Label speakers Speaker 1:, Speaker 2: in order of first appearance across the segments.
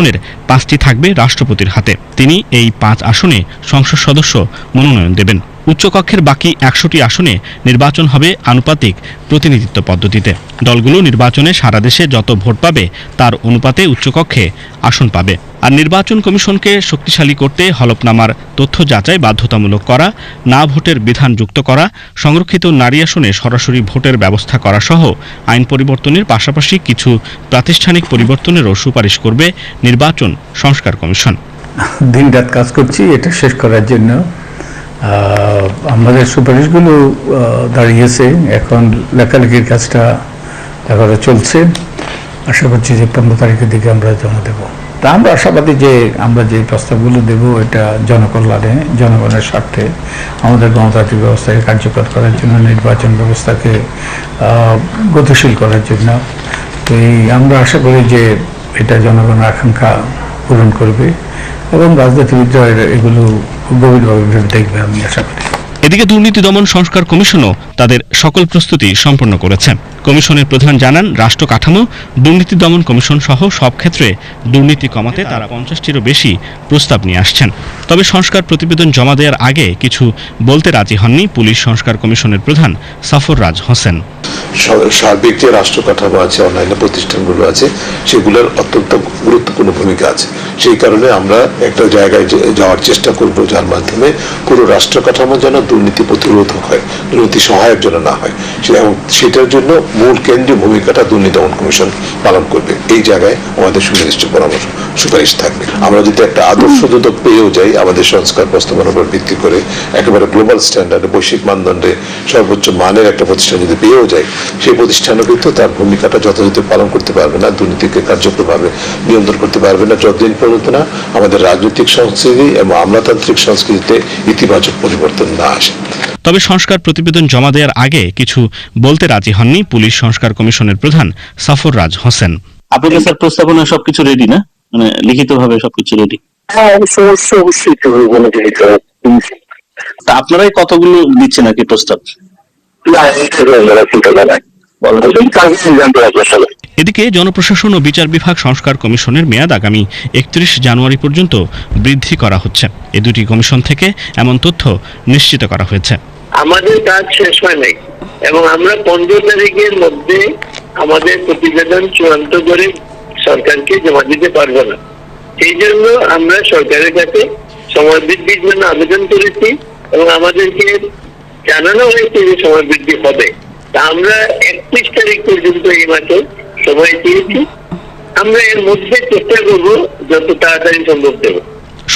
Speaker 1: আসনের পাঁচটি থাকবে রাষ্ট্রপতির হাতে। তিনি এই পাঁচ আসনে সংসদ সদস্য মনোনয়ন দেবেন। উচ্চকক্ষের বাকি একশোটি আসনে নির্বাচন হবে আনুপাতিক প্রতিনিধিত্ব পদ্ধতিতে। দলগুলো নির্বাচনে সারা দেশে যত ভোট পাবে, তার অনুপাতে উচ্চকক্ষে আসন পাবে। আর নির্বাচন কমিশনকে শক্তিশালী করতে হলফনামার তথ্য যাচাই বাধ্যতামূলক করা, না ভোটের বিধান যুক্ত করা, সংরক্ষিত নারী আসনে সরাসরি ভোটের ব্যবস্থা করা সহ আইন পরিবর্তনের পাশাপাশি কিছু প্রাতিষ্ঠানিক পরিবর্তনেরও সুপারিশ করবে নির্বাচন সংস্কার কমিশন।
Speaker 2: দিন রাত কাজ করছি, এটা শেষ করার জন্য। আমাদের সুপারিশগুলো দাঁড়িয়েছে। এখন লেখালেখির কাজটা চলছে। আশা করছি যে পনেরো তারিখের দিকে আমরা জমা দেব। তা আমরা আশাবাদী যে আমরা যে প্রস্তাবগুলো দেব, এটা জনকল্যাণে, জনগণের স্বার্থে আমাদের গণতান্ত্রিক ব্যবস্থাকে কার্যকর করার জন্য, নির্বাচন ব্যবস্থাকে গতিশীল করার জন্য। তো এই আমরা আশা করি যে এটা জনগণের আকাঙ্ক্ষা পূরণ করবে এবং রাজনীতিবিদরা এগুলো গভীরভাবে দেখবে আমি আশা করি।
Speaker 1: এদিকে দুর্নীতি দমন সংস্কার কমিশনও তাদের সকল প্রস্তুতি সম্পন্ন করেছে। কমিশনের প্রধান জানান, রাষ্ট্র কাঠামো, দুর্নীতি দমন কমিশন সহ সব ক্ষেত্রে দুর্নীতি কমাতে তারা পঞ্চাশটিরও বেশি প্রস্তাব নিয়ে আসছেন। তবে সংস্কার প্রতিবেদন জমা দেওয়ার আগে কিছু বলতে রাজি হননি পুলিশ সংস্কার কমিশনের প্রধান সাফর রাজ হোসেন
Speaker 3: সার্বিক যে রাষ্ট্র কাঠামো আছে, অন্যান্য প্রতিষ্ঠানগুলো আছে, সেগুলোর অত্যন্ত গুরুত্বপূর্ণ ভূমিকা আছে। সেই কারণে আমরা একটা জায়গায় যাওয়ার চেষ্টা করব, যার মাধ্যমে পুরো রাষ্ট্র কাঠামো যেন দুর্নীতি প্রতিরোধক হয়, দুর্নীতি সহায়ক যেন না হয়। এবং সেটার জন্য মূল কেন্দ্রীয় ভূমিকাটা দুর্নীতি দমন কমিশন পালন করবে। এই জায়গায় আমাদের সুনির্দিষ্ট পরামর্শ, সুপারিশ থাকবে। আমরা যদি একটা আদর্শ দুদক পেয়েও যাই, আমাদের সংস্কার প্রস্তাবনার উপর ভিত্তি করে একেবারে গ্লোবাল স্ট্যান্ডার্ডে, বৈশ্বিক মানদণ্ডে সর্বোচ্চ মানের একটা প্রতিষ্ঠান যদি পেয়েও যায় সেই প্রতিষ্ঠানও কিন্তু তার ভূমিকাটা যথাযথ পালন করতে পারবে না, দুর্নীতিকে কার্যকরভাবে নিয়ন্ত্রণ করতে পারবে না, যতদিন পর্যন্ত না আমাদের রাজনৈতিক সংস্কৃতি এবং আমলাতান্ত্রিক সংস্কৃতিতে ইতিবাচক পরিবর্তন না আসে।
Speaker 1: তবে সংস্কার প্রতিবেদন জমা দেওয়ার আগে কিছু বলতে রাজি হননি পুলিশ সংস্কার কমিশনের প্রধান সাফর রাজ হোসেন।
Speaker 4: আপনাদের স্যার প্রস্তাবনা সবকিছু রেডি না? মানে লিখিত ভাবে সবকিছু রেডি
Speaker 5: হ্যাঁ অবশ্যই অবশ্যই মনে
Speaker 4: আপনারাই কতগুলো দিচ্ছেন আর কি প্রস্তাব?
Speaker 5: না
Speaker 1: এদিকে জনপ্রশাসন ও বিচার বিভাগ সংস্কার কমিশনের মেয়াদ আগামী একত্রিশ জানুয়ারি পর্যন্ত বৃদ্ধি করা হচ্ছে। এ দুটি কমিশন থেকে এমন তথ্য নিশ্চিত করা হয়েছে।
Speaker 6: আমাদের কাজ শেষ হয় নাই এবং আমরা পনেরো তারিখের মধ্যে আমাদের প্রতিবেদন চূড়ান্ত করে সরকারকে জমা দিতে পারব না। সেই জন্য আমরা সরকারের কাছে সময় বৃদ্ধির জন্য আবেদন করেছি এবং আমাদেরকে জানানো হয়েছে যে সময় বৃদ্ধি হবে। আমরা একত্রিশ তারিখ পর্যন্ত এই মাসে সময় দিয়েছি আমরা এর মধ্যে চেষ্টা করব যত তাড়াতাড়ি সম্ভব দেবো।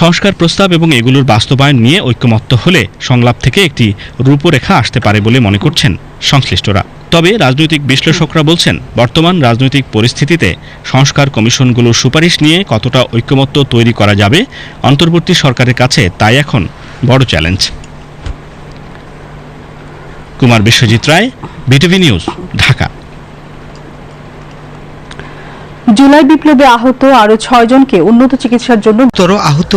Speaker 1: সংস্কার প্রস্তাব এবং এগুলোর বাস্তবায়ন নিয়ে ঐক্যমত্য হলে সংলাপ থেকে একটি রূপরেখা আসতে পারে বলে মনে করছেন সংশ্লিষ্টরা। তবে রাজনৈতিক বিশ্লেষকরা বলছেন, বর্তমান রাজনৈতিক পরিস্থিতিতে সংস্কার কমিশনগুলোর সুপারিশ নিয়ে কতটা ঐক্যমত্য তৈরি করা যাবে অন্তর্বর্তী সরকারের কাছে তাই এখন বড় challenge. Kumar Biswajit Roy BTV news Dhaka.
Speaker 7: July বিপ্লবে আহত আরও ছয়জনকে উন্নত চিকিৎসার জন্য
Speaker 8: গুরুতর আহত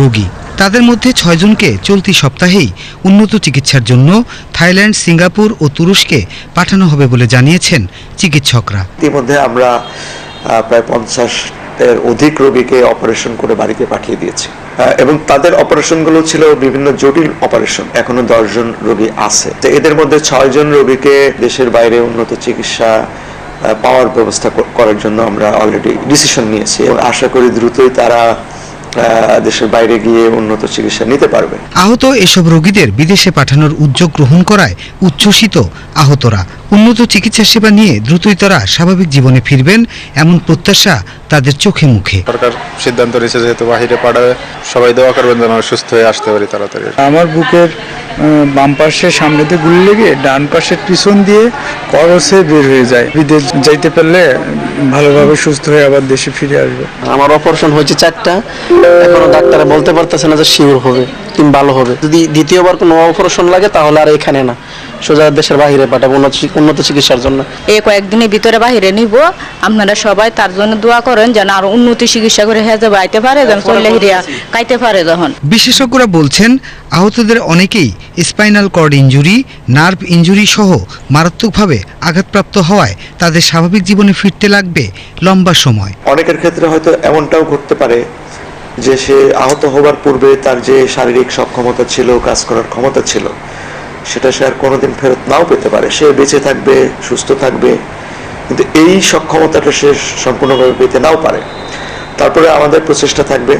Speaker 8: রোগী। তাদের মধ্যে ছয়জনকে চলতি সপ্তাহেই উন্নত চিকিৎসার জন্য থাইল্যান্ড সিঙ্গাপুর ও তুরস্কে পাঠানো হবে বলে জানিয়েছেন চিকিৎসকরা।
Speaker 9: ইতিমধ্যে আমরা প্রায় পঞ্চাশ এর অধিক রোগীকে অপারেশন করে বাড়িতে পাঠিয়ে দিয়েছি। এবং তাদের অপারেশনগুলো ছিল বিভিন্ন জটিল অপারেশন। এখনও দশজন রোগী আছে। তো এদের মধ্যে ছয়জন রোগীকে দেশের বাইরে উন্নত চিকিৎসা পাওয়ার ব্যবস্থা করার জন্য আমরা অলরেডি ডিসিশন নিয়েছি এবং আশা করি দ্রুতই তারা দেশের বাইরে গিয়ে উন্নত চিকিৎসা নিতে পারবে।
Speaker 8: আহত এসব রোগীদের বিদেশে পাঠানোর উদ্যোগ গ্রহণ করায় উচ্ছ্বসিত আহতরা। উন্নত চিকিৎসা সেবা নিয়ে দ্রুতই তারা স্বাভাবিক জীবনে ফিরবেন এমন প্রত্যাশা তাদের চোখে মুখে।
Speaker 10: সরকার সিদ্ধান্ত নিয়েছে যেহেতু বাহিরে পাঠাবে সবাই দোয়া করবেন যেন সুস্থ হয়ে আসতে পারি তাড়াতাড়ি।
Speaker 2: আমার বুকের বাম পাশের সামনেতে গুলি লেগে ডান পাশের পিছন দিয়ে করসে বের হয়ে যায়। বিদেশ যাইতে পারলে ভালোভাবে সুস্থ হয়ে আবার দেশে ফিরে আসবে।
Speaker 4: আমার অপারেশন হয়েছে চারটা। এখনও ডাক্তার বলতে পারতেছে না যে শিওর হবে
Speaker 11: টিম ভালো হবে। যদি দ্বিতীয়বার কোনো অপারেশন লাগে তাহলে আর এখানে না। সোজা দেশের বাইরে পাঠাবো উন্নত উন্নত চিকিৎসার জন্য।
Speaker 12: এই কয়েকদিনের ভিতরে বাহিরে নিব। আপনারা সবাই তার জন্য দোয়া করেন যেন আরও উন্নতি চিকিৎসা করে হেজে আইতে পারে যেন চলে হিরিয়া কাইতে পারে যখন।
Speaker 8: বিশেষজ্ঞরা বলছেন আহতদের অনেকেই spinal cord injury nerve injury সহ মারাত্মকভাবে আঘাতপ্রাপ্ত হওয়ায় তাদের স্বাভাবিক জীবনে ফিরতে লাগবে লম্বা সময়।
Speaker 9: অনেকের ক্ষেত্রে হয়তো এমনটাও ঘটতে পারে যে সে আহত হবার পূর্বে তার যে শারীরিক সক্ষমতা ছিল কাজ করার ক্ষমতা ছিল সেটা সে আর কোনোদিন ফেরত নাও পেতে পারে। সে বেঁচে থাকবে, সুস্থ থাকবে, কিন্তু এই সক্ষমতাটা সে সম্পূর্ণভাবে পেতে নাও পারে। তারপরে আমাদের প্রচেষ্টা থাকবে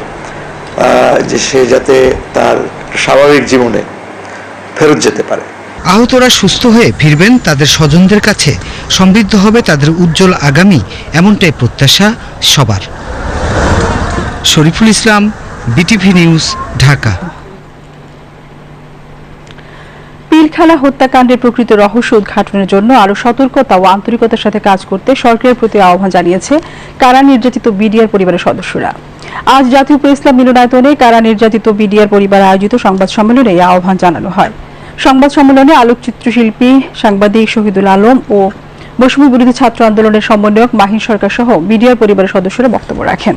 Speaker 9: যে সে যাতে তার স্বাভাবিক জীবনে ফেরত যেতে পারে।
Speaker 8: আহতরা সুস্থ হয়ে ফিরবেন তাদের স্বজনদের কাছে। সমৃদ্ধ হবে তাদের উজ্জ্বল আগামী, এমনটাই প্রত্যাশা সবার। Shariful Islam, BTV news, Dhaka.
Speaker 7: পীরখালা হত্যাকাণ্ডের প্রকৃত রহস্য উদ্ঘাটনের জন্য আরও সতর্কতা ও আন্তরিকতার সাথে কাজ করতে সরকারের প্রতি আহ্বান জানিয়েছে কারা নির্যাতিত বিডিআর পরিবারের সদস্যরা। আজ জাতীয় প্রেস মিলনায়তনে কারা নির্যাতিত বিডিআর পরিবার আয়োজিত সংবাদ সম্মেলনে এই আহ্বান জানানো হয়। সংবাদ সম্মেলনে আলোকচিত্রশিল্পী, সাংবাদিক শহীদুল আলম ও বৈষম্য বিরোধী ছাত্র আন্দোলনের সমন্বয়ক মাহিন সরকার সহ বিডিআর পরিবারের সদস্যরা বক্তব্য রাখেন।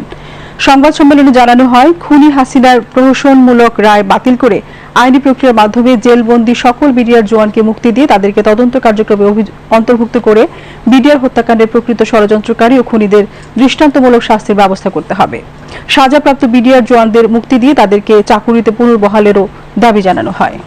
Speaker 7: সংবাদ সম্মেলনে জানানো হয়, খুনি হাসিনার প্রহসনমূলক রায় বাতিল করে আইনি প্রক্রিয়ার মাধ্যমে জেলবন্দি সকল বিডিআর জওয়ানকে মুক্তি দিয়ে তাদেরকে তদন্ত কার্যক্রমে অন্তর্ভুক্ত করে বিডিআর হত্যাকাণ্ডের প্রকৃত ষড়যন্ত্রকারী ও খুনিদের দৃষ্টান্তমূলক শাস্তির ব্যবস্থা করতে হবে। সাজাপ্রাপ্ত বিডিআর জওয়ানদের মুক্তি দিয়ে তাদেরকে চাকুরিতে পুনর্বহালেরও দাবি জানানো হয়।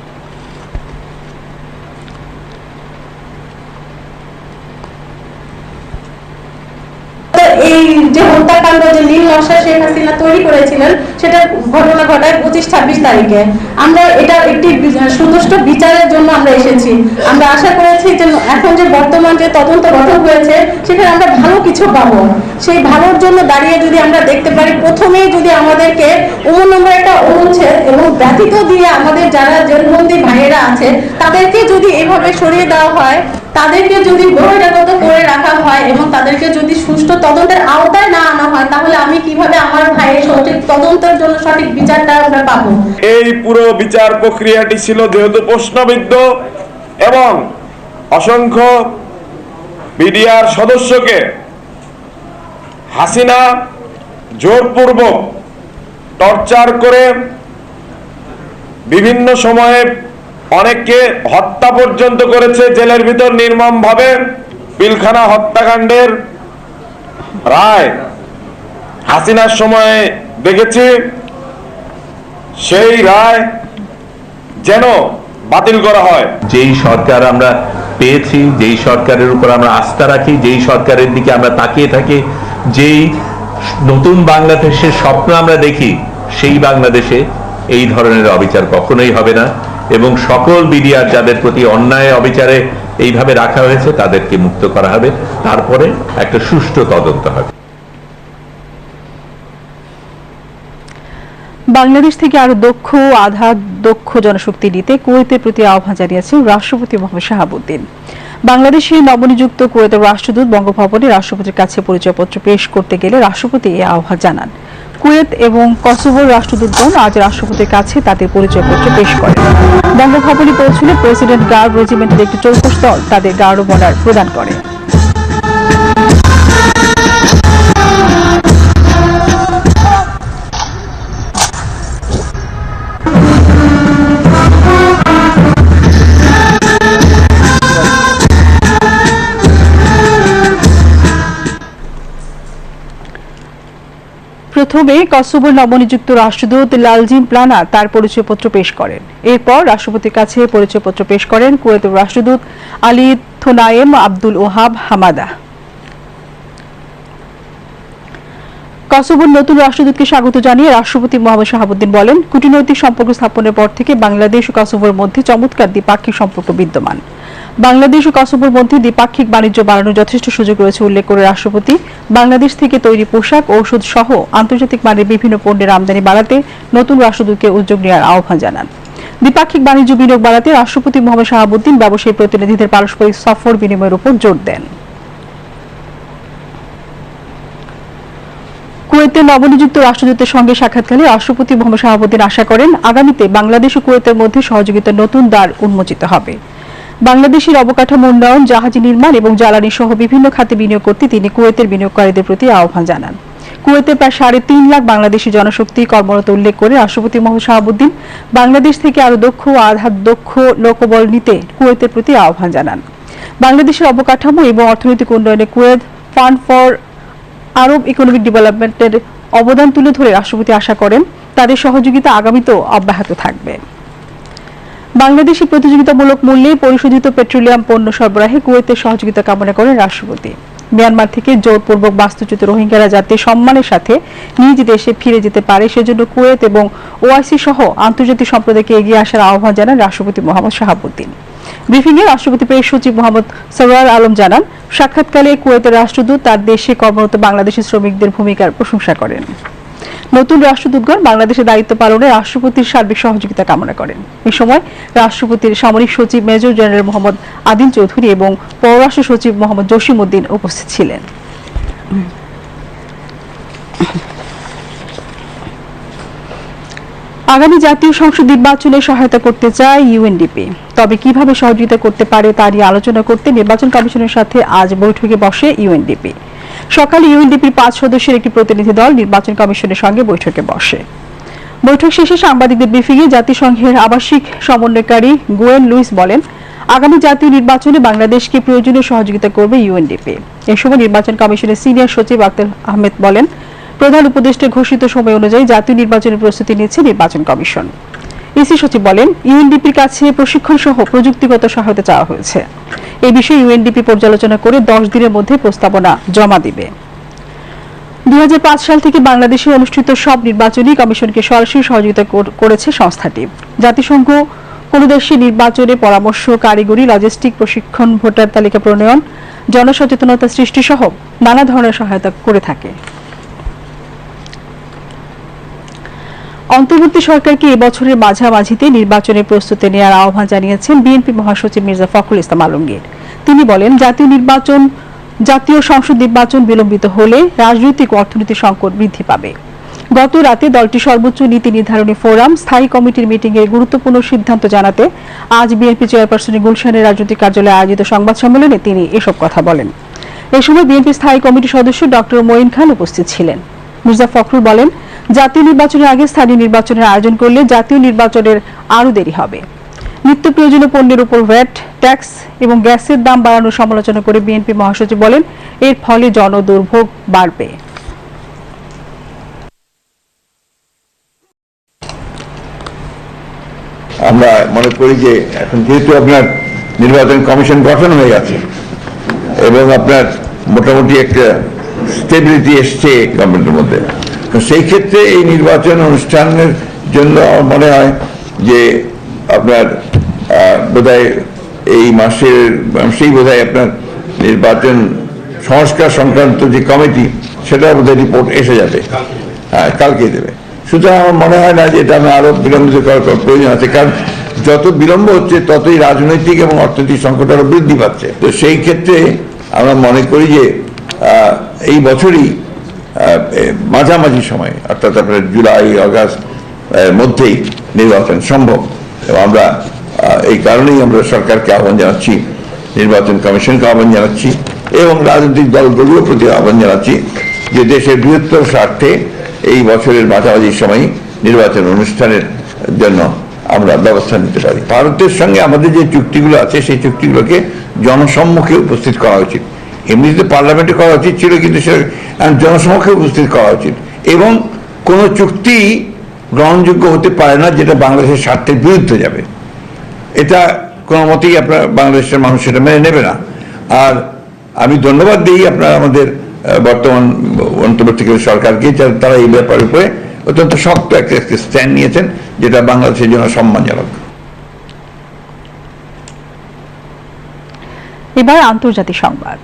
Speaker 13: এই যে হত্যাকাণ্ড, যে নীল নকশা শেখ হাসিনা তৈরি করেছিলেন সেটা ঘটনা ঘটায় পঁচিশ, ছাব্বিশ তারিখে। আমরা এটা একটি সুদৃষ্ট বিচারের জন্য আমরা এসেছি। আমরা আশা করেছি যে এখন যে বর্তমান যে তদন্ত গঠন হয়েছে, সেখানে আমরা ভালো কিছু পাবো। সেই ভালোর জন্য দাঁড়িয়ে যদি আমরা দেখতে পারি প্রথমেই যদি আমাদেরকে অমন নম্বর একটা অনুচ্ছেদ এবং ব্যতীত দিয়ে আমাদের যারা জেলবন্দি ভাইয়েরা আছে, তাদেরকে যদি এভাবে সরিয়ে দেওয়া হয় তাদেরকে যদি বহিরাগত করে রাখা হয় এবং তাদেরকে যদি সুষ্ঠু তদন্তের আওতায় না আনা হয়, তাহলে আমি কীভাবে আমার ভাইয়ের সঠিক তদন্তের জন্য সঠিক বিচারটা আমরা পাবো?
Speaker 14: এই পুরো বিচার প্রক্রিয়াটি ছিল যেহেতু প্রশ্নবিদ্ধ এবং অসংখ্য বিডিআর সদস্যকে হাসিনা জোরপূর্বক টর্চার করে বিভিন্ন সময়ে অনেককে হত্যা পর্যন্ত করেছে জেলের ভিতর নির্মমভাবে। পিলখানা হত্যাকাণ্ডের রায় হাসিনার সময়ে দেখেছি। সেই রায় যেন বাতিল করা হয়।
Speaker 15: যেই সরকার আমরা পেয়েছি, যেই সরকারের উপর আমরা আস্থা রাখি, যেই সরকারের দিকে আমরা তাকিয়ে থাকি, যেই নতুন বাংলাদেশের স্বপ্ন আমরা দেখি, সেই বাংলাদেশে এই ধরনের অবিচার কখনোই হবে না। এবং সকল বিডিআর যাদের প্রতি অন্যায় অবিচারে এইভাবে রাখা হয়েছে, তাদেরকে মুক্ত করা হবে। তারপরে একটা সুষ্ঠু তদন্ত হবে।
Speaker 7: বাংলাদেশ থেকে আরও দক্ষ আধা দক্ষ জনশক্তি নিতে কুয়েতের প্রতি আহ্বান জানিয়েছেন রাষ্ট্রপতি মোহাম্মদ শাহাবুদ্দিন। বাংলাদেশে নবনিযুক্ত কুয়েতের রাষ্ট্রদূত বঙ্গভবনে রাষ্ট্রপতির কাছে পরিচয়পত্র পেশ করতে গেলে রাষ্ট্রপতি এই আহ্বান জানান। কুয়েত এবং কসোভোর রাষ্ট্রদূতগণ আজ রাষ্ট্রপতির কাছে তাদের পরিচয়পত্র পেশ করেন। বঙ্গভবনে পৌঁছলে প্রেসিডেন্ট গার্ড রেজিমেন্টের একটি চৌকস দল তাদের গার্ড বনার প্রদান করে। প্রথমে কসোভোর নবনিযুক্ত রাষ্ট্রদূত লালজিন প্লানা তার পরিচয়পত্র পেশ করেন। এরপর রাষ্ট্রপতির কাছে পরিচয়পত্র পেশ করেন কুয়েতের রাষ্ট্রদূত আলী থোনায়েম আব্দুল ওহাব হামাদা। কসোভোর নতুন রাষ্ট্রদূতকে স্বাগত জানিয়ে রাষ্ট্রপতি মোহাম্মদ শাহাবুদ্দিন বলেন, কূটনৈতিক সম্পর্ক স্থাপনের পর থেকে বাংলাদেশ ও কসোভোর মধ্যে চমৎকার দ্বিপাক্ষিক সম্পর্ক বিদ্যমান। বাংলাদেশ ও কসোভোর মধ্যে দ্বিপাক্ষিক বাণিজ্য বাড়ানোর যথেষ্ট সুযোগ রয়েছে, উল্লেখ করে রাষ্ট্রপতি। বাংলাদেশ থেকে তৈরি পোশাক, ঔষধ সহ আন্তর্জাতিক মানের বিভিন্ন পণ্যের আমদানি বাড়াতে নতুন রাষ্ট্রদূতকে উদ্যোগ নেওয়ার আহ্বান জানান। দ্বিপাক্ষিক বাণিজ্য বিনিয়োগ বাড়াতে রাষ্ট্রপতি মোহাম্মদ শাহাবুদ্দিন ব্যবসায়ী প্রতিনিধিদের পারস্পরিক সফর বিনিময়ের উপর জোর দেন। কুয়েতের নবনিযুক্ত রাষ্ট্রদূতের সঙ্গে সাক্ষাৎকালে রাষ্ট্রপতি মোহাম্মদ শাহাবুদ্দিন আশা করেন, আগামীতে বাংলাদেশ ও কুয়েতের মধ্যে সহযোগিতার নতুন দ্বার উন্মোচিত হবে। বাংলাদেশের অবকাঠামো উন্নয়ন, জাহাজ নির্মাণ এবং জ্বালানি সহ বিভিন্ন খাতে বিনিয়োগ করতে তিনি কুয়েতের বিনিয়োগকারীদের প্রতি আহ্বান জানান। কুয়েতে প্রায় সাড়ে তিন লাখ বাংলাদেশি জনশক্তি কর্মরত উল্লেখ করে রাষ্ট্রপতি মোহাম্মদ শাহাবুদ্দিন বাংলাদেশ থেকে আরও দক্ষ ও আধার দক্ষ লোকবল নিতে কুয়েতের প্রতি আহ্বান জানান। বাংলাদেশের অবকাঠামো এবং অর্থনৈতিক উন্নয়নে Kuwait fund for Arab economic ডেভেলপমেন্টের অবদান তুলে ধরে রাষ্ট্রপতি আশা করেন, তাদের সহযোগিতা আগামীতেও অব্যাহত থাকবে। বাংলাদেশি প্রতিযোগিতামূলক মূল্যে পরিশোধিত পেট্রোলিয়াম পণ্য সরবরাহে কুয়েতের সহযোগিতা কামনা করেন রাষ্ট্রপতি। মিয়ানমার থেকে জোরপূর্বক বাস্তুচ্যুত রোহিঙ্গারা যাতে সম্মানের সাথে নিজ দেশে ফিরে যেতে পারে, সেজন্য কুয়েত এবং ওআইসি সহ আন্তর্জাতিক সম্প্রদায়কে এগিয়ে আসার আহ্বান জানান রাষ্ট্রপতি মোহাম্মদ শাহাবুদ্দিন। ব্রিফিংয়ে রাষ্ট্রপতি প্রেস সচিব মোহাম্মদ সরওয়ার আলম জানান, সাক্ষাৎকালে কুয়েতের রাষ্ট্রদূত তার দেশে কর্মরত বাংলাদেশি শ্রমিকদের ভূমিকার প্রশংসা করেন। নতুন রাষ্ট্রদূতগণ বাংলাদেশে দায়িত্ব পালনে রাষ্ট্রপতির সার্বিক সহযোগিতা কামনা করেন। এ সময় রাষ্ট্রপতির সামরিক সচিব মেজর জেনারেল মোহাম্মদ আদিল চৌধুরী এবং পররাষ্ট্র সচিব মোহাম্মদ জসিম উদ্দিন উপস্থিত ছিলেন। আগামী জাতীয় সংসদ নির্বাচনে সহায়তা করতে চায় ইউএনডিপি। তবে কীভাবে সহযোগিতা করতে পারে তা নিয়ে আলোচনা করতে নির্বাচন কমিশনের সাথে আজ বৈঠকে বসে ইউএনডিপি। সকালে ইউএনডিপির পাঁচ সদস্যের একটি প্রতিনিধি দল নির্বাচন কমিশনের সঙ্গে বৈঠকে বসে। বৈঠক শেষে সাংবাদিকদের ব্রিফিংয়ে জাতিসংঘের আবাসিক সমন্বয়কারী গোয়েন লুইস বলেন, আগামী জাতীয় নির্বাচনে বাংলাদেশকে প্রয়োজনীয় সহযোগিতা করবে ইউএনডিপি। এ সময় নির্বাচন কমিশনের সিনিয়র সচিব আক্তার আহমেদ বলেন, প্রধান উপদেষ্টা ঘোষিত সময় অনুযায়ী জাতীয় নির্বাচনের প্রস্তুতি নিচ্ছে নির্বাচন কমিশন। ইসি সচিব বলেন, ইউএনডিপির কাছে প্রশিক্ষণ সহ প্রযুক্তিগত সহায়তা চাওয়া হয়েছে। এই বিষয়ে ইউএনডিপি পর্যালোচনা করে দশ দিনের মধ্যে প্রস্তাবনা জমা দিবে। দুই সাল থেকে বাংলাদেশে অনুষ্ঠিত সব নির্বাচনী কমিশনকে সরাসরি সহযোগিতা কর- করেছে সংস্থাটি। জাতিসংঘ, কোন দেশের নির্বাচনে পরামর্শ, কারিগরি লজিস্টিক প্রশিক্ষণ, ভোটার তালিকা প্রণয়ন, জনসচেতনতা সৃষ্টি সহ নানা ধরনের সহায়তা করে থাকে। অন্তর্বর্তী সরকারকে এবছরের মাঝামাঝিতে নির্বাচনের প্রস্তুতি নেওয়ার আহ্বান জানিয়েছেন বিএনপি মহাসচিব মির্জা ফখরুল ইসলাম আলমগীর। তিনি বলেন, জাতীয় নির্বাচন, জাতীয় সংসদ নির্বাচন বিলম্বিত হলে রাজনৈতিক অর্থনৈতিক সংকট বৃদ্ধি পাবে। গত রাতে দলটি সর্বোচ্চ নীতি নির্ধারণী ফোরাম, স্থায়ী কমিটির মিটিং এর গুরুত্বপূর্ণ সিদ্ধান্ত জানাতে আজ বিএনপি চেয়ারপারসনের গুলশানের রাজনৈতিক কার্যালয়ে আয়োজিত সংবাদ সম্মেলনে তিনি এসব কথা বলেন। এ সময় বিএনপি স্থায়ী কমিটির সদস্য ডক্টর মঈন খান উপস্থিত ছিলেন। মির্জা ফখরুল বলেন জাতীয় নির্বাচনের আগে স্থানীয় নির্বাচনের আয়োজন করলে জাতীয় নির্বাচনের আরও দেরি হবে। নিত্য প্রয়োজনীয় পণ্যের উপর ভ্যাট ট্যাক্স এবং গ্যাসের দাম বাড়ানোর সমালোচনা করে বিএনপি মহাসচিব বলেন, এর ফলে জনদুর্ভোগ বাড়বে।
Speaker 16: আমরা মনে করি যে এখন যেহেতু আপনার নির্বাচন কমিশন গঠন হয়ে গেছে এবং আপনার মোটামুটি একটা স্টেবিলিটি এসছে গভর্নমেন্টের মধ্যে। তো সেই ক্ষেত্রে এই নির্বাচন অনুষ্ঠানের জন্য আমার মনে হয় যে আপনার বোধহয় এই মাসের, সেই বোধহয় আপনার নির্বাচন সংস্কার সংক্রান্ত যে কমিটি সেটা বোধহয় রিপোর্ট এসে যাবে। হ্যাঁ কালকে দেবে। সুতরাং আমার মনে হয় না যে এটা আমি আরও বিলম্বিত করার প্রয়োজন আছে, কারণ যত বিলম্ব হচ্ছে, ততই রাজনৈতিক এবং অর্থনৈতিক সংকট আরও বৃদ্ধি পাচ্ছে। তো সেই ক্ষেত্রে আমরা মনে করি যে এই বছরই মাঝামাঝি সময়, অর্থাৎ আপনার জুলাই, আগস্ট, এর মধ্যেই নির্বাচন সম্ভব। এবং আমরা এই কারণেই আমরা সরকারকে আহ্বান জানাচ্ছি, নির্বাচন কমিশনকে আহ্বান জানাচ্ছি, এবং রাজনৈতিক দলগুলোর প্রতি আহ্বান জানাচ্ছি যে দেশের বৃহত্তর স্বার্থে এই বছরের মাঝামাঝি সময় নির্বাচন অনুষ্ঠানের জন্য আমরা ব্যবস্থা নিতে পারি। ভারতের সঙ্গে আমাদের যে চুক্তিগুলো আছে, সেই চুক্তিগুলোকে জনসম্মুখে উপস্থিত করা উচিত। এমনিতে পার্লামেন্টে করা উচিত ছিল, কিন্তু সেটা জনসমক্ষে উপস্থিত করা উচিত। এবং কোনো চুক্তি গ্রহণযোগ্য হতে পারে না, যেটা বাংলাদেশের স্বার্থের বিরুদ্ধে যাবে। এটা কোনো মতেই আপনার বাংলাদেশের মানুষ সেটা মেনে নেবে না। আর আমি ধন্যবাদ দিই আপনার আমাদের বর্তমান অন্তর্বর্তীকালীন সরকারকে যে তারা এই ব্যাপারের উপরে অত্যন্ত শক্ত একটা স্ট্যান্ড নিয়েছেন, যেটা বাংলাদেশের জন্য সম্মানজনক।
Speaker 7: এবার আন্তর্জাতিক সংবাদ।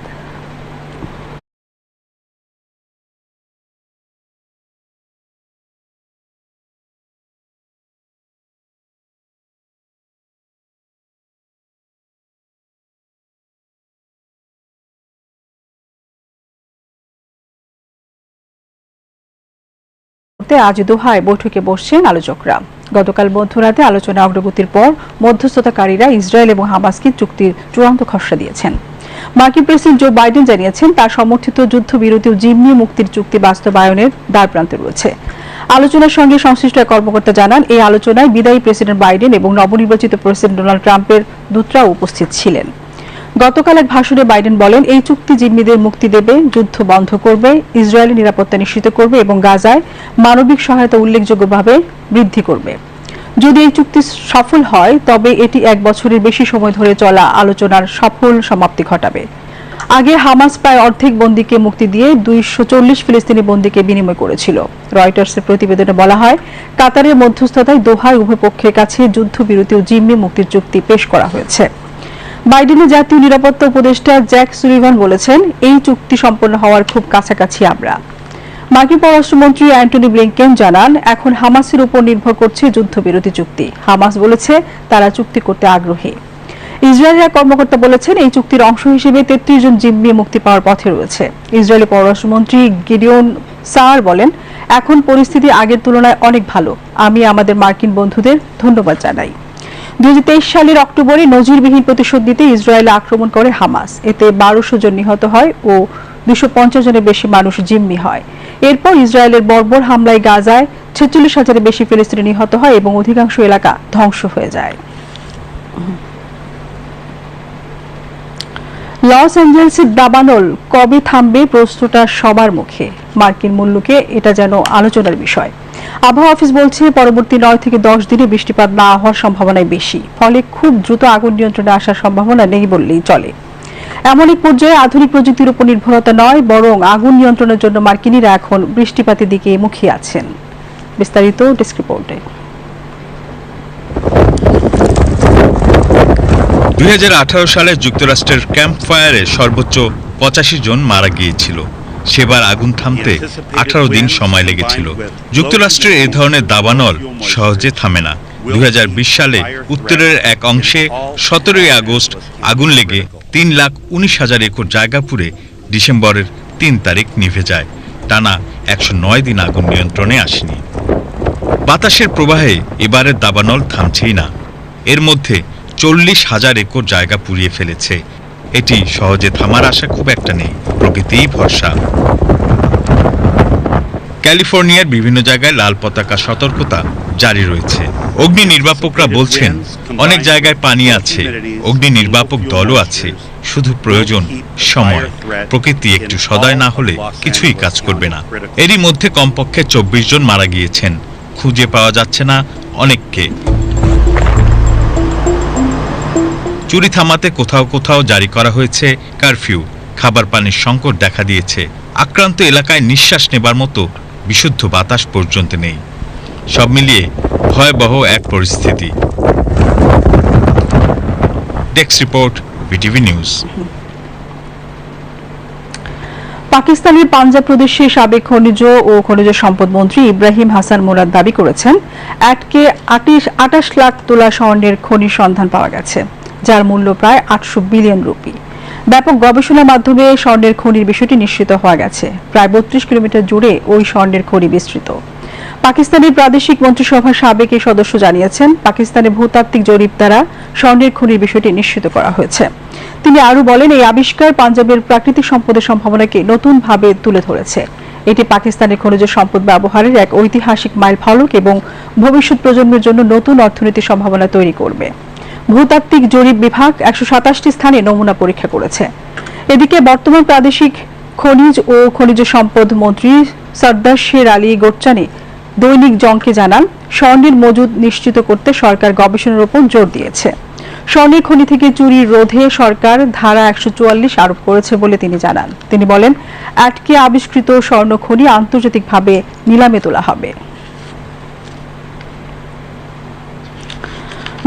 Speaker 7: করতে আজ দোহায় বৈঠকে বসছেন আলোচকরা। গতকাল মধ্যরাতে আলোচনা অগ্রগতির পর মধ্যস্থতাকারীরা ইসরায়েল এবং হামাসকে চুক্তির চূড়ান্ত খসড়া দিয়েছেন। মার্কিন প্রেসিডেন্ট জো বাইডেন জানিয়েছেন, তার সমর্থিত যুদ্ধবিরতি ও জিম্মি মুক্তির চুক্তি বাস্তবায়নের দ্বারপ্রান্তে রয়েছে। আলোচনার সঙ্গে সংশ্লিষ্ট এক কর্মকর্তা জানান, এই আলোচনায় বিদায়ী প্রেসিডেন্ট বাইডেন এবং নবনির্বাচিত প্রেসিডেন্ট ডোনাল্ড ট্রাম্পের দূতরাও উপস্থিত ছিলেন। গতকাল এক ভাষণে বাইডেন বলেন, এই চুক্তি জিম্মিদের মুক্তি দেবে, যুদ্ধ বন্ধ করবে ইসরায়েলের নিরাপত্তা নিশ্চিত করবে এবং গাজায় মানবিক সহায়তা উল্লেখযোগ্যভাবে বৃদ্ধি করবে। যদি এই চুক্তি সফল হয়, তবে এটি এক বছরের বেশি সময় ধরে চলা আলোচনার সফল সমাপ্তি ঘটাবে। আগে হামাস প্রায় অর্ধেক বন্দীকে মুক্তি দিয়ে দুইশো চল্লিশ ফিলিস্তিনি বন্দীকে বিনিময় করেছিল। রয়টার্সের প্রতিবেদনে বলা হয়, কাতারের মধ্যস্থতায় দোহায় উভয় পক্ষের কাছে যুদ্ধবিরতি ও জিম্মি মুক্তির চুক্তি পেশ করা হয়েছে। বাইডেনের জাতীয় নিরাপত্তা উপদেষ্টা জ্যাক সুলিভান বলেছেন, এই চুক্তি সম্পন্ন হওয়ার খুব কাছাকাছি আমরা। মার্কিন পররাষ্ট্রমন্ত্রী অ্যান্টনি ব্লিংকেন জানান, এখন হামাসের উপর নির্ভর করছে যুদ্ধবিরতি চুক্তি। হামাস বলেছে, তারা চুক্তি করতে আগ্রহী। ইসরায়েলের এক কর্মকর্তা বলেছেন, এই চুক্তির অংশ হিসেবে তেত্রিশ জন জিম্মি মুক্তি পাওয়ার পথে রয়েছে। ইসরায়েলের পররাষ্ট্রমন্ত্রী গিডিওন সার বলেন, এখন পরিস্থিতি আগের তুলনায় অনেক ভালো। আমি আমাদের মার্কিন বন্ধুদের ধন্যবাদ জানাই। দুই সালের অক্টোবরে নজিরবিহীন প্রতিশোধ দিতে ইসরায়েলে আক্রমণ করে হামাস। এতে বারোশো জন নিহত হয় ও দুশো পঞ্চাশ জনের বেশি মানুষ জিম্মি হয়। এরপর ইসরায়েলের বর্বর হামলায় গাজায় ছেচল্লিশ হাজারের বেশি ফিলিস্তিনি নিহত হয় এবং অধিকাংশ এলাকা ধ্বংস হয়ে যায়। লস অ্যাঞ্জেলসের দাবানল কবে থামবে প্রশ্নটা সবার মুখে। মার্কিন মূল্যকে এটা যেন আলোচনার বিষয়। আবহাওয়া অফিস বলছে, পরবর্তী নয় থেকে দশ দিনে বৃষ্টিপাত না হওয়ার সম্ভাবনাই বেশি। ফলে খুব দ্রুত আগুন নিয়ন্ত্রণে আসার সম্ভাবনা নেই বললেই চলে। এমন এক পর্যায়ে আধুনিক প্রযুক্তির উপর নির্ভরতা নয়, বরং আগুন নিয়ন্ত্রণের জন্য মার্কিনিরা এখন বৃষ্টিপাতের দিকে মুখিয়ে আছেন। বিস্তারিত ডেস্ক রিপোর্টে।
Speaker 17: দুই সালে যুক্তরাষ্ট্রের ক্যাম্প ফায়ারে সর্বোচ্চ পঁচাশি জন মারা গিয়েছিল। সেবার আগুন থামতে আঠারো দিন সময় লেগেছিল। যুক্তরাষ্ট্রের এ ধরনের দাবানল সহজে থামে না। দুই সালে উত্তরের এক অংশে সতেরোই আগস্ট আগুন লেগে তিন লাখ উনিশ হাজার একর জায়গা পুড়ে ডিসেম্বরের তিন তারিখ নিভে যায়। টানা একশো নয় দিন আগুন নিয়ন্ত্রণে আসেনি। বাতাসের প্রবাহে এবারের দাবানল থামছেই না। এর মধ্যে চল্লিশ হাজার একর জায়গা পুড়িয়ে ফেলেছে। এটি সহজে থামার আশা খুব একটা নেই, প্রকৃতিই ভরসা। ক্যালিফোর্নিয়ার বিভিন্ন জায়গায় লাল পতাকা সতর্কতা জারি রয়েছে। অগ্নি নির্বাপকরা বলছেন, অনেক জায়গায় পানি আছে, অগ্নি নির্বাপক দলও আছে, শুধু প্রয়োজন সময়। প্রকৃতি একটু সদয় না হলে কিছুই কাজ করবে না। এরই মধ্যে কমপক্ষে চব্বিশ জন মারা গিয়েছেন। খুঁজে পাওয়া যাচ্ছে না অনেককে। চুরি থামাতে কোথাও কোথাও জারি করা হয়েছে কারফিউ। খাবার পানির সংকট দেখা দিয়েছে। আক্রান্ত এলাকায় নিঃশ্বাস নেবার মতো বিশুদ্ধ বাতাস পর্যন্ত নেই। সব মিলিয়ে ভয়াবহ এক পরিস্থিতি। Desk report, BTV news.
Speaker 7: পাকিস্তানের পাঞ্জাব প্রদেশের সাবেক খনিজ ও খনিজ সম্পদ মন্ত্রী ইব্রাহিম হাসান মোরাদ দাবি করেছেন, আটকে আটাশ লাখ তোলা স্বর্ণের খনির সন্ধান পাওয়া গেছে। যার মূল্য প্রায় আটশো বিলিয়ন রুপি। ব্যাপক গবেষণার মাধ্যমে স্বর্ণের খনির বিষয়টি নিশ্চিত হওয়া গেছে। প্রায় বত্রিশ কিলোমিটার জুড়ে ওই স্বর্ণের খনি বিস্তৃত। পাকিস্তানের প্রাদেশিক মন্ত্রিসভার সাবেক এই সদস্য জানিয়েছেন পাকিস্তানের ভূতাত্ত্বিক জরিপ দ্বারা স্বর্ণের খনির বিষয়টি নিশ্চিত করা হয়েছে। তিনি আরও বলেন, এই আবিষ্কার পাঞ্জাবের প্রাকৃতিক সম্পদের সম্ভাবনাকে নতুনভাবে তুলে ধরেছে। এটি পাকিস্তানের খনিজ সম্পদ ব্যবহারের এক ঐতিহাসিক মাইল ফলক এবং ভবিষ্যৎ প্রজন্মের জন্য নতুন অর্থনীতির সম্ভাবনা তৈরি করবে। ভূতাত্ত্বিক জরিপ বিভাগ একশো সাতাশটি স্থানে নমুনা পরীক্ষা করেছে। এদিকে বর্তমান প্রাদেশিক খনিজ ও খনিজ সম্পদ মন্ত্রী সর্দার শের আলী গোচ্চানি দৈনিক জংকে জানান, স্বর্ণের মজুদ নিশ্চিত করতে সরকার গবেষণার উপর জোর দিয়েছে। স্বর্ণের খনি থেকে চুরি রোধে সরকার ধারা একশো চুয়াল্লিশ আরোপ করেছে বলে তিনি জানান। তিনি বলেন, আটকে আবিষ্কৃত স্বর্ণ খনি আন্তর্জাতিকভাবে নিলামে তোলা হবে।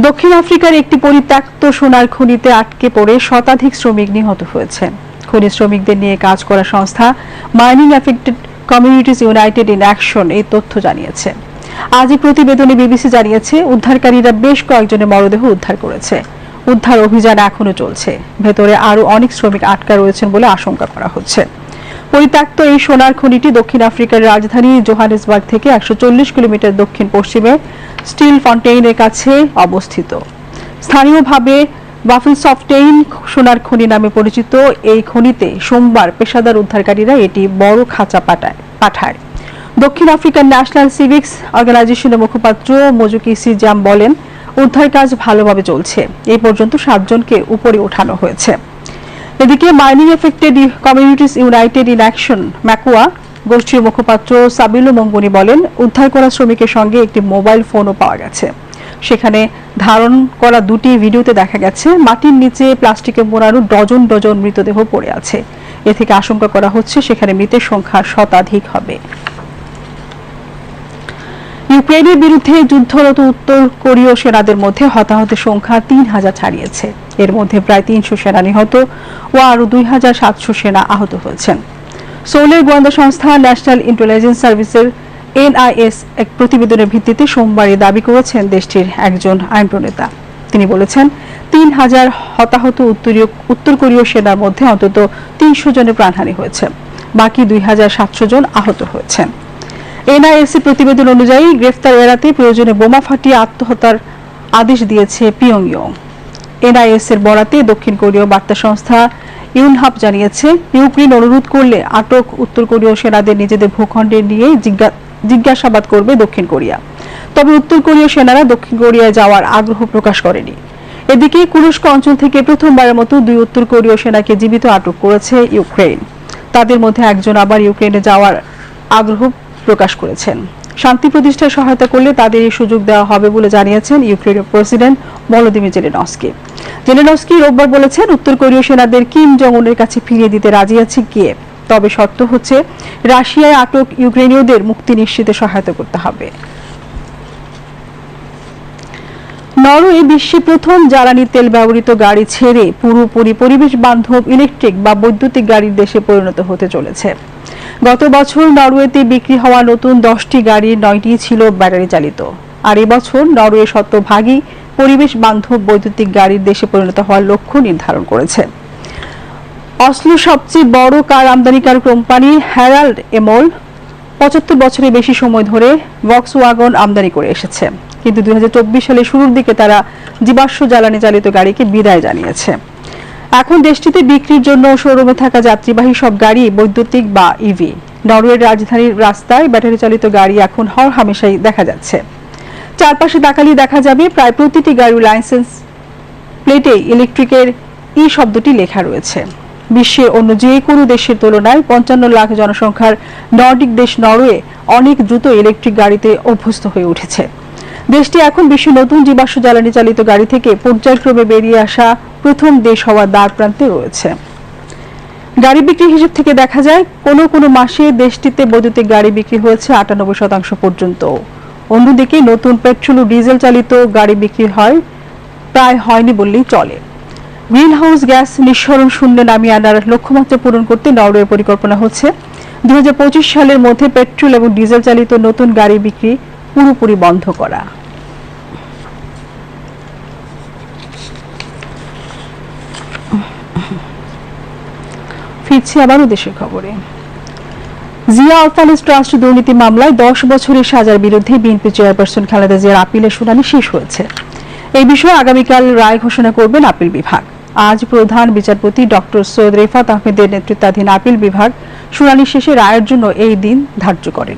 Speaker 7: দক্ষিণ আফ্রিকার একটি পরিত্যক্ত সোনার খনিতে আটকে পড়ে শতাধিক শ্রমিক নিহত হয়েছেন খনি শ্রমিকদের নিয়ে কাজ করা সংস্থা mining affected communities united in action এই তথ্য জানিয়েছে। আজ এই প্রতিবেদনে বিবিসি জানিয়েছে, উদ্ধারকারীরা বেশ কয়েকজনের মরদেহ উদ্ধার করেছে। উদ্ধার অভিযান এখনও চলছে। ভেতরে আরও অনেক শ্রমিক আটকা রয়েছেন বলে আশঙ্কা করা হচ্ছে। পরিত্যক্ত এই সোনার খনিটি দক্ষিণ আফ্রিকার রাজধানী জোহানেসবার্গ থেকে একশো চল্লিশ কিলোমিটার দক্ষিণ পশ্চিমে স্টিল ফন্টেইনের কাছে অবস্থিত। স্থানীয়ভাবে বাফেলসফটেইন সোনার খনি নামে পরিচিত এই খনিতে সোমবার পেশাদার উদ্ধারকারীরা এটি বড় খাঁচা পাঠায় পাঠায়। দক্ষিণ আফ্রিকার ন্যাশনাল সিভিক্স অর্গানাইজেশনের মুখপাত্র মজুকি সিজাম বলেন উদ্ধার কাজ ভালোভাবে চলছে। এই পর্যন্ত সাতজনকে উপরে ওঠানো হয়েছে। এদিকে mining affected communities united in action Macua, গোষ্ঠীর মুখপাত্র সাবিলু মঙ্গনি বলেন, উদ্ধার করা শ্রমিকের সঙ্গে একটি মোবাইল ফোনও পাওয়া গেছে। সেখানে ধারণ করা দুটি ভিডিওতে দেখা গেছে, মাটির নিচে প্লাস্টিকে মোড়ানো ডজন ডজন মৃতদেহ পড়ে আছে। এ থেকে আশঙ্কা করা হচ্ছে, সেখানে মৃতের সংখ্যা শতাধিক হবে। ইউক্রেনের বিরুদ্ধে যুদ্ধরত উত্তর কোরীয় সেনাদের মধ্যে হতাহতের সংখ্যা তিন হাজার ছাড়িয়েছে। এর মধ্যে প্রায় তিনশো সেনা নিহত ও আরও দুই হাজার সাতশো সেনা আহত হয়েছেন। সোলের গোয়েন্দা সংস্থা ন্যাশনাল ইন্টেলিজেন্স সার্ভিসের এনআইএস এক প্রতিবেদনের ভিত্তিতে সোমবার দাবি করেছেন দেশটির একজন আইন প্রণেতা। তিনি বলেছেন, তিন হাজার হতাহত উত্তরীয়, উত্তর কোরীয় সেনার মধ্যে অন্তত তিনশো জনের প্রাণহানি হয়েছে। বাকি দুই হাজার সাতশো জন আহত হয়েছেন। এনআইএসি প্রতিবেদন অনুযায়ী গ্রেফতার এড়াতে প্রয়োজনে বোমা ফাটিয়ে আত্মহত্যার আদেশ দিয়েছে পিয়ংইয়ং এনআইএস এর বরাতে দক্ষিণ কোরীয় বার্তা সংস্থা ইউনহাপ জানিয়েছে, ইউক্রেন অনুরোধ করলে আটক উত্তর কোরীয় সেনাদের নিজেদের ভূখণ্ডে নিয়ে জিজ্ঞাসাবাদ করবে দক্ষিণ কোরিয়া। তবে উত্তর কোরীয় সেনারা দক্ষিণ কোরিয়ায় যাওয়ার আগ্রহ প্রকাশ করেনি। এদিকে কুরস্ক অঞ্চল থেকে প্রথমবারের মতো দুই উত্তর কোরীয় সেনাকে জীবিত আটক করেছে ইউক্রেন। তাদের মধ্যে একজন আবার ইউক্রেনে যাওয়ার আগ্রহ প্রকাশ করেছেন। শান্তি প্রতিষ্ঠায় সহায়তা করলে তাদের এই সুযোগ দেওয়া হবে বলে জানিয়েছেন ইউক্রেনের প্রেসিডেন্ট ভলোদিমির জেলেনস্কি। জেলেনস্কি রোববার বলেছেন, উত্তর কোরীয় সেনাদের কিম জং উনের কাছে ফিরিয়ে দিতে রাজি আছে কিয়েভ তবে শর্ত হচ্ছে, রাশিয়ায় আটক ইউক্রেনীয়দের মুক্তি নিশ্চিতে সহায়তা করতে হবে। নরওয়ে বিশ্বে প্রথম জ্বালানি তেল ব্যবহৃত গাড়ি ছেড়ে পুরোপুরি পরিবেশ বান্ধব ইলেকট্রিক বা বৈদ্যুতিক গাড়ির দেশে পরিণত হতে চলেছে। গত বছর নরওয়েতে বিক্রি হওয়া নতুন দশটি গাড়ির নয়টি ছিল ব্যাটারি চালিত। আর এবছর নরওয়ে শতভাগই পরিবেশ বান্ধব বৈদ্যুতিক গাড়ির দেশে পরিণত হওয়ার লক্ষ্য নির্ধারণ করেছে। অসলো সবচেয়ে বড় কার আমদানিকার কোম্পানি হ্যারাল্ড এমল পঁচাত্তর বছরের বেশি সময় ধরে ভক্স ওয়াগন আমদানি করে এসেছে। কিন্তু দুই হাজার চব্বিশ সালে শুরুর দিকে তারা জীবাশ্ম জ্বালানি চালিত গাড়িকে বিদায় জানিয়েছে। এখন দেশটিতে বিক্রির জন্য শোরুমে থাকা যাত্রীবাহী সব গাড়ি, বৈদ্যুতিক বা ইভি নরওয়ের রাজধানীর রাস্তায় ব্যাটারি চালিত গাড়ি এখন হর হামেশাই দেখা যাচ্ছে। চারপাশে তাকালি দেখা যাবে প্রায় প্রতিটি গাড়ির লাইসেন্স প্লেটে ইলেকট্রিকের ই শব্দটি লেখা রয়েছে। বিশ্বের অন্য যে কোনো দেশের তুলনায় পঞ্চান্ন লাখ জনসংখ্যার নর্ডিক দেশ নরওয়ে অনেক দ্রুত ইলেকট্রিক গাড়িতে অভ্যস্ত হয়ে উঠেছে। দেশটি এখন বিশ্বের নতুন জীবাশ্ম জ্বালানি চালিত গাড়ি থেকে পর্যায়ক্রমে বেরিয়ে আসা প্রথম দেশ হওয়ার দ্বার প্রান্তে রয়েছে। গাড়ি বিক্রি হিসেব থেকে দেখা যায়, কোনো কোনো মাসে দেশটিতে বৈদ্যুতিক গাড়ি বিক্রি হয়েছে আটানব্বই শতাংশ পর্যন্ত। অন্যদিকে নতুন পেট্রোল ও ডিজেল চালিত গাড়ি বিক্রি হয়, প্রায় হয়নি বললেই চলে। গ্রিন হাউস গ্যাস নিঃসরণ শূন্য নামিয়ে আনার লক্ষ্যমাত্রা পূরণ করতে নরওয়ের পরিকল্পনা হচ্ছে। দুই হাজার পঁচিশ সালের মধ্যে পেট্রোল এবং ডিজেল চালিত নতুন গাড়ি বিক্রি পুরোপুরি বন্ধ করা। ফিরছি আবারও দেশের খবরে। জিয়া অরফানেজ ট্রাস্ট দুর্নীতি মামলায় দশ বছরের সাজার বিরুদ্ধে বিএনপি চেয়ারপারসন খালেদা জিয়ার আপিলের শুনানি শেষ হয়েছে। এই বিষয়ে আগামীকাল রায় ঘোষণা করবেন আপিল বিভাগ। আজ প্রধান বিচারপতি ডক্টর সৈয়দ রেফাত আহমেদের নেতৃত্বাধীন আপিল বিভাগ শুনানি শেষে রায়ের জন্য এই দিন ধার্য করেন।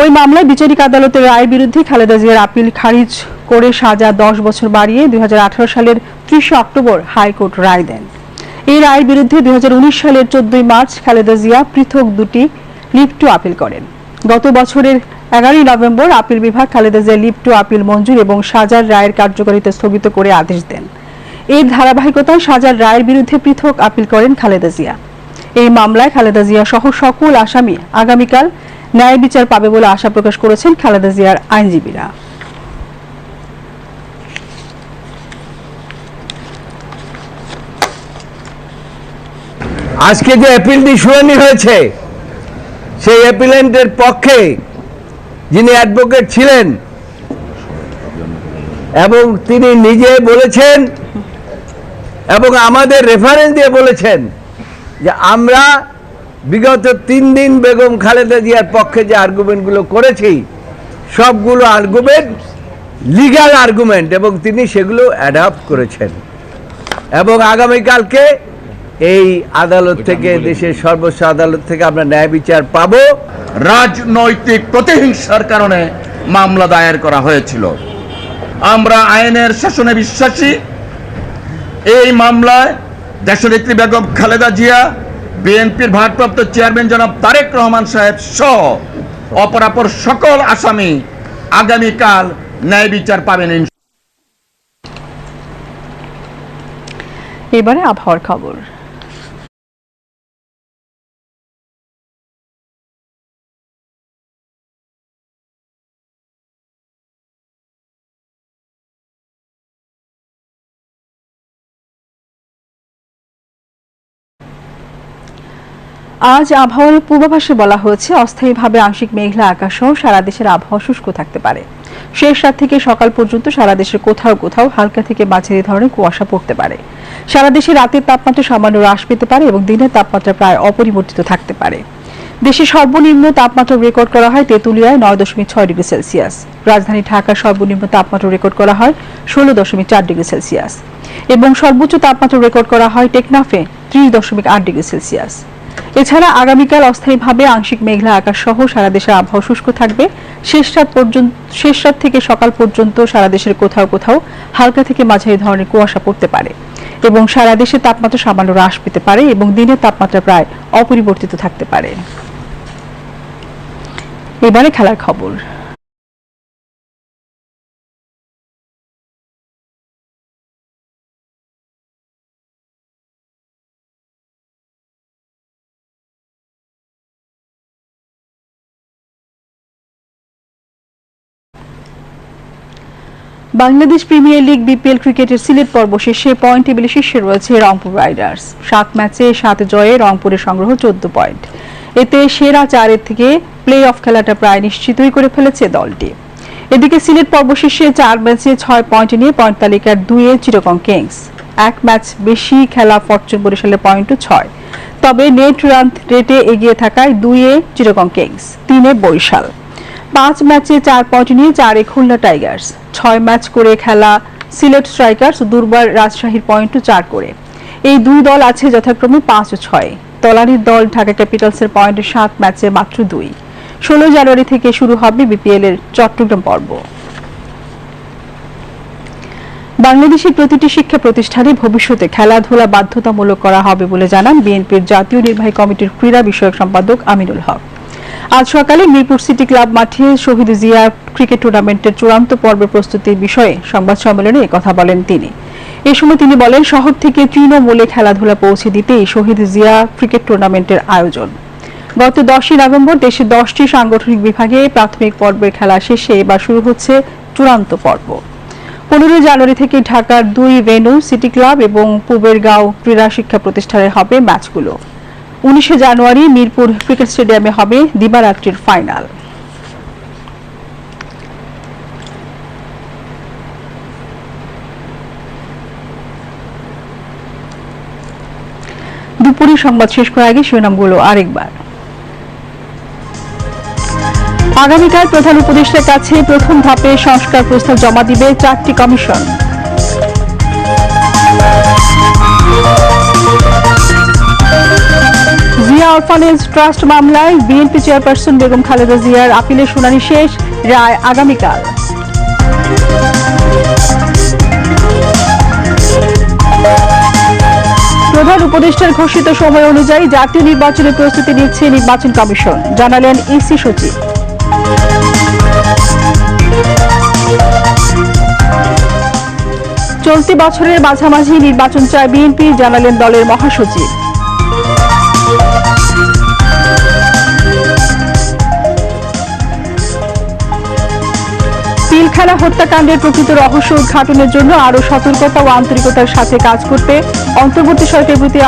Speaker 7: ওই মামলায় বিচারিক আদালতের রায়ের বিরুদ্ধে খালেদা জিয়ার আপিল খারিজ করে সাজা দশ বছর বাড়িয়ে দুই হাজার আঠারো সালের ত্রিশে অক্টোবর হাইকোর্ট রায় দেন। এই রায়ের বিরুদ্ধে দুই সালের চোদ্দই মার্চ খালেদা জিয়া পৃথক দুটি লিভ আপিল করেন। গত বছরের এগারোই নভেম্বর আপিল বিভাগ Khaleda Zia leave to appeal মঞ্জুর এবং সাজার রায়ের কার্যকারিতা স্থগিত করে আদেশ দেন। এর ধারাবাহিকতায় সাজার রায়ের বিরুদ্ধে পৃথক আপিল করেন খালেদা জিয়া। এই মামলায় খালেদা জিয়া সহ সকল আসামি আগামীকাল ন্যায় বিচার পাবে বলে আশা প্রকাশ করেছেন খালেদা জিয়ার আইনজীবীরা।
Speaker 18: আজকে যে অ্যাপিলটি শুনানি হয়েছে, সেই অ্যাপিলেন্টের পক্ষে যিনি অ্যাডভোকেট ছিলেন এবং তিনি নিজে বলেছেন এবং আমাদের রেফারেন্স দিয়ে বলেছেন যে আমরা বিগত তিন দিন বেগম খালেদা জিয়ার পক্ষে যে আর্গুমেন্টগুলো করেছি, সবগুলো আর্গুমেন্ট লিগ্যাল আর্গুমেন্ট এবং তিনি সেগুলো অ্যাডাপ্ট করেছেন। এবং আগামীকালকে এই আদালত থেকে দেশের সর্বোচ্চ আদালত থেকে আমরা ন্যায় বিচার পাবো।
Speaker 14: রাজনৈতিক প্রতিহিংসার কারণে মামলা দায়ের করা হয়েছিল। আমরা আইনের শাসনে বিশ্বাসী। এই মামলায় দেশনেত্রী বেগম খালেদা জিয়া বিএনপির ভারপ্রাপ্ত চেয়ারম্যান জনাব তারেক রহমান সাহেব সহ অপরাপর সকল আসামি আগামীকাল ন্যায় বিচার পাবেন
Speaker 7: এবারে আবহাওয়ার খবর। আজ আবহাওয়ার পূর্বাভাসে বলা হয়েছে, অস্থায়ীভাবে আংশিক মেঘলা আকাশ সহ সারা দেশের আবহাওয়া শুষ্ক থাকতে পারে। শেষ রাত থেকে সকাল পর্যন্ত সারা দেশের কোথাও কোথাও হালকা থেকে মাঝারি ধরনের কুয়াশা পড়তে পারে। সারা দেশে রাতের তাপমাত্রা সামান্য হ্রাস পেতে পারে এবং দিনের তাপমাত্রা প্রায় অপরিবর্তিত থাকতে পারে। দেশের সর্বনিম্ন তাপমাত্রা রেকর্ড করা হয় তেঁতুলিয়ায় নয় দশমিক ছয় ডিগ্রি সেলসিয়াস। রাজধানী ঢাকার সর্বনিম্ন তাপমাত্রা রেকর্ড করা হয় ষোলো দশমিক চার ডিগ্রি সেলসিয়াস এবং সর্বোচ্চ তাপমাত্রা রেকর্ড করা হয় টেকনাফে ত্রিশ দশমিক আট ডিগ্রি সেলসিয়াস। এছাড়া আগামীকাল অস্থায়ীভাবে আংশিক মেঘলা আকাশ সহ সারা দেশে আবহাওয়া শুষ্ক থাকবে। শেষ রাত পর্যন্ত শেষ রাত থেকে সকাল পর্যন্ত সারা দেশের কোথাও কোথাও হালকা থেকে মাঝারি ধরনের কুয়াশা পড়তে পারে এবং সারা দেশে তাপমাত্রা সামান্য হ্রাস পেতে পারে এবং দিনের তাপমাত্রা প্রায় অপরিবর্তিত থাকতে পারে। এবারে খেলার খবর। বাংলাদেশ প্রিমিয়ার লিগ বিপিএল ক্রিকেটের সিলেট পর্ব শেষে পয়েন্ট টেবিলে শীর্ষে রয়েছে রংপুর রাইডার্স। সাত ম্যাচে সাত জয়ে রংপুরের সংগ্রহ চোদ্দ পয়েন্ট। এতে সেরা চারের থেকে প্লে অফ খেলাটা প্রায় নিশ্চিতই করে ফেলেছে দলটি। এদিকে সিলেট পর্ব শেষে চার ম্যাচে ছয় পয়েন্ট নিয়ে পয়েন্ট তালিকার দুইয়ে চিরকং কিংস। এক ম্যাচ বেশি খেলা ফরচুন বরিশালের পয়েন্টও ছয়। তবে নেট রান রেটে এগিয়ে থাকায় দুইয়ে চিরকং কিংস, তিনে বরিশাল। পাঁচ ম্যাচে চার পয়েন্ট নিয়ে চারে খুলনা টাইগার্স। ছয় ম্যাচ করে খেলা সিলেট স্ট্রাইকার্স দুর্বার রাজশাহীর পয়েন্টও চার করে। এই দুই দল আছে যথাক্রমে পাঁচ ও ছয়। তলানির দল ঢাকা ক্যাপিটালসের পয়েন্ট সাত, ম্যাচে মাত্র দুই। ষোলো জানুয়ারি থেকে শুরু হবে বিপিএল এর চট্টগ্রাম পর্ব। বাংলাদেশের প্রতিটি শিক্ষা প্রতিষ্ঠানে ভবিষ্যতে খেলাধুলা বাধ্যতামূলক করা হবে বলে জানান বিএনপির জাতীয় নির্বাহী কমিটির ক্রীড়া বিষয়ক সম্পাদক আমিনুল হক। আজ সকালে মিরপুর সিটি ক্লাব মাঠে শহীদ জিয়া ক্রিকেট টুর্নামেন্টের চূড়ান্ত পর্বের প্রস্তুতির বিষয়ে সংবাদ সম্মেলনে কথা বলেন তিনি। এ সময় তিনি বলেন, শহর থেকে তৃণমূলে খেলাধুলা পৌঁছে দিতেই শহীদ জিয়া ক্রিকেট টুর্নামেন্টের আয়োজন। গত দশই নভেম্বর দেশের দশটি সাংগঠনিক বিভাগে প্রাথমিক পর্বের খেলা শেষে এবার শুরু হচ্ছে চূড়ান্ত পর্ব। পনেরোই জানুয়ারি থেকে ঢাকার দুই ভেন্যু সিটি ক্লাব এবং পুবের গাঁও ক্রীড়া শিক্ষা প্রতিষ্ঠানে হবে ম্যাচগুলো। উনিশে জানুয়ারি মিরপুর ক্রিকেট স্টেডিয়ামে হবে দিবারাত্রির ফাইনাল। দুপুরে সংবাদ শেষ করার আগে শিরোনামগুলো আরেকবার। আগামীকাল প্রধান উপদেষ্টার কাছে প্রথম ধাপে সংস্কার প্রস্তাব জমা দিবে চারটি কমিশন। জিয়া অরফানেজ ট্রাস্ট মামলায় বিএনপি চেয়ারপারসন বেগম খালেদা জিয়ার আপিলের শুনানি শেষ, রায় আগামীকাল। প্রধান উপদেষ্টার ঘোষিত সময় অনুযায়ী জাতীয় নির্বাচনের প্রস্তুতি নিচ্ছে নির্বাচন কমিশন, জানালেন ইসি সচিব। চলতি বছরের মাঝামাঝি নির্বাচন চায় বিএনপি, জানালেন দলের মহাসচিব। পিলখানা হত্যাকাণ্ডের প্রকৃত রহস্য উদ্ঘাটনের জন্য আরও সতর্কতা ও আন্তরিকতার সাথে কাজ করতে অন্তর্বর্তী সরকারের প্রতি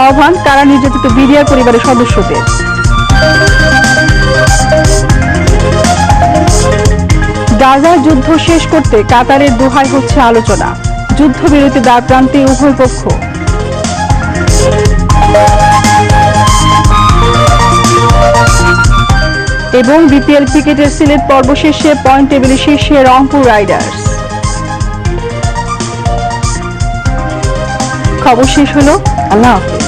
Speaker 7: আহ্বান কারা নির্যাতিত বিডিআর পরিবারের সদস্যদের। গাজার যুদ্ধ শেষ করতে কাতারের দোহাই হচ্ছে আলোচনা। যুদ্ধবিরতি দ্বার প্রান্তে উভয় পক্ষ এবং বিপিএল ক্রিকেটের সিলেট পর্ব শেষে পয়েন্ট টেবিলে শীর্ষে রংপুর রাইডার্স। খবর শেষ হলো। আল্লাহ হাফেজ।